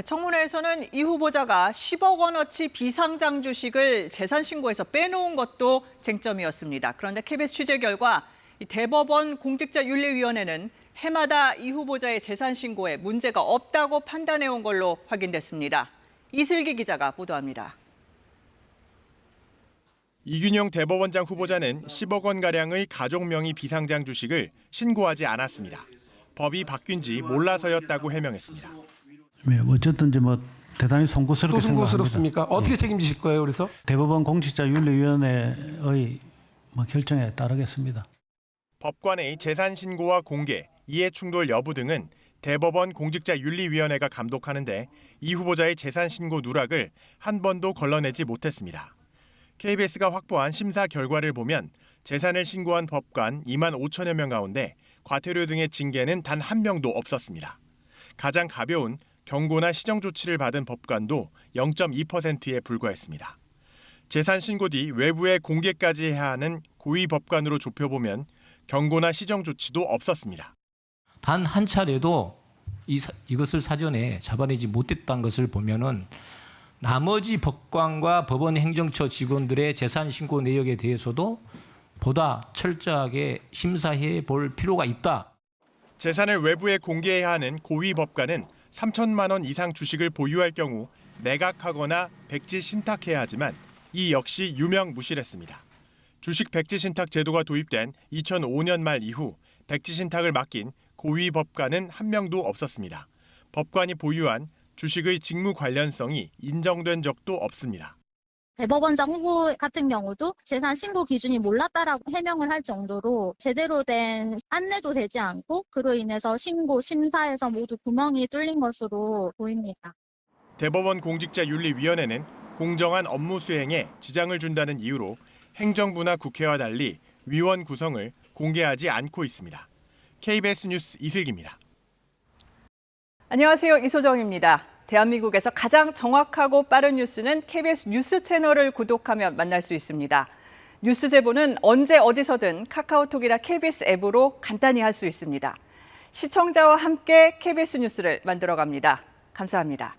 네, 청문회에서는 이 후보자가 10억 원어치 비상장 주식을 재산 신고에서 빼놓은 것도 쟁점이었습니다. 그런데 KBS 취재 결과 이 대법원 공직자윤리위원회는 해마다 이 후보자의 재산 신고에 문제가 없다고 판단해 온 걸로 확인됐습니다. 이슬기 기자가 보도합니다. 이균용 대법원장 후보자는 10억 원 가량의 가족 명의 비상장 주식을 신고하지 않았습니다. 법이 바뀐 지 몰라서였다고 해명했습니다. 네, 어쨌든 이제 뭐 대단히 송구스럽게 또. 송구스럽습니까? 어떻게 예. 책임지실 거예요? 그래서 대법원 공직자윤리위원회의 뭐 결정에 따르겠습니다. 법관의 재산 신고와 공개, 이해 충돌 여부 등은 대법원 공직자윤리위원회가 감독하는데 이 후보자의 재산 신고 누락을 한 번도 걸러내지 못했습니다. KBS가 확보한 심사 결과를 보면 재산을 신고한 법관 2만 5천여 명 가운데 과태료 등의 징계는 단 한 명도 없었습니다. 가장 가벼운 경고나 시정 조치를 받은 법관도 0.2%에 불과했습니다. 재산 신고 뒤 외부에 공개까지 해야 하는 고위 법관으로 좁혀보면 경고나 시정 조치도 없었습니다. 단 한 차례도 이, 사- 이것을 사전에 잡아내지 못했다는 것을 보면은 나머지 법관과 법원 행정처 직원들의 재산 신고 내역에 대해서도 보다 철저하게 심사해 볼 필요가 있다. 재산을 외부에 공개해야 하는 고위 법관은 3천만 원 이상 주식을 보유할 경우 매각하거나 백지 신탁해야 하지만 이 역시 유명 무실했습니다. 주식 백지 신탁 제도가 도입된 2005년 말 이후 백지 신탁을 맡긴 고위 법관은 한 명도 없었습니다. 법관이 보유한 주식의 직무 관련성이 인정된 적도 없습니다. 대법원장 후보 같은 경우도 재산 신고 기준이 몰랐다라고 해명을 할 정도로 제대로 된 안내도 되지 않고 그로 인해서 신고 심사에서 모두 구멍이 뚫린 것으로 보입니다. 대법원 공직자윤리위원회는 공정한 업무 수행에 지장을 준다는 이유로 행정부나 국회와 달리 위원 구성을 공개하지 않고 있습니다. KBS 뉴스 이슬기입니다. 안녕하세요. 이소정입니다. 대한민국에서 가장 정확하고 빠른 뉴스는 KBS 뉴스 채널을 구독하면 만날 수 있습니다. 뉴스 제보는 언제 어디서든 카카오톡이나 KBS 앱으로 간단히 할 수 있습니다. 시청자와 함께 KBS 뉴스를 만들어 갑니다. 감사합니다.